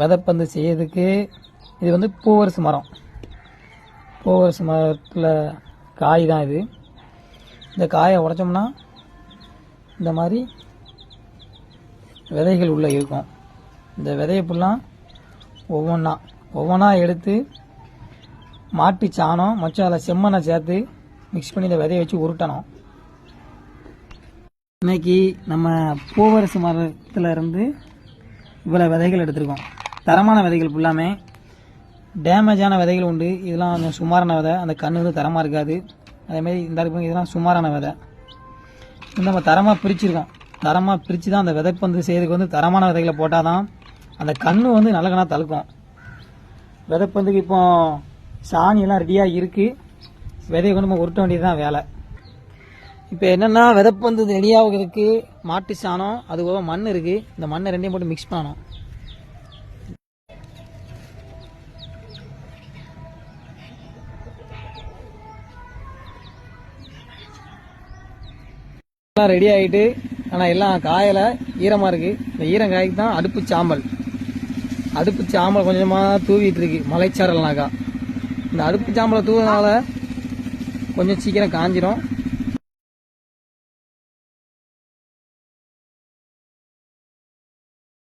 விதைப்பந்து செய்யறதுக்கு இது வந்து பூவரசு மரம். பூவரசு மரத்தில் காய் தான் இது. இந்த காயை உடைச்சோம்னா இந்த மாதிரி விதைகள் உள்ளே இருக்கும். இந்த விதையை ஃபுல்லாக ஒவ்வொன்றா ஒவ்வொன்றா எடுத்து மாட்டு சாணம் மொச்சம் அதில் செம்மண்ணை சேர்த்து மிக்ஸ் பண்ணி இந்த விதையை வச்சு உருட்டணும். இன்னைக்கு நம்ம பூவரசு மரத்தில் இருந்து இவ்வளோ விதைகள் எடுத்திருக்கோம். தரமான விதைகள் ஃபுல்லாமே டேமேஜான விதைகள் உண்டு. இதெல்லாம் கொஞ்சம் சுமாரான விதை. அந்த கண் வந்து தரமாக இருக்காது. அதேமாதிரி இந்த இருக்கும் இதெல்லாம் சுமாரான விதை. இது நம்ம தரமாக பிரிச்சிருக்கோம். தரமாக பிரித்து தான் அந்த விதைப்பந்து செய்யறதுக்கு வந்து தரமான விதைகளை போட்டால் தான் அந்த கண் வந்து நல்ல கண்ணாக தழுக்கும். விதைப்பந்துக்கு இப்போ சாணியெல்லாம் ரெடியாக இருக்குது விதையை கொண்டு நம்ம உருட்ட வேண்டியது தான் வேலை. இப்போ என்னென்னா விதைப்பந்து ரெடியாகிறதுக்கு மாட்டு சாணம் அது போக மண் இருக்குது இந்த மண்ணை ரெண்டையும் போட்டு மிக்ஸ் பண்ணணும். ரெடி ஆகிட்டு ஆனால் எல்லாம் காயலை ஈரமாக இருக்குது இந்த ஈரம் காய்க்கு தான் அடுப்பு சாம்பல். அடுப்பு சாம்பல் கொஞ்சமாக தூவிட்டு இருக்கு மலைச்சாரல்னாக்கா. இந்த அடுப்பு சாம்பலை தூவினால கொஞ்சம் சீக்கிரம் காஞ்சிரும்.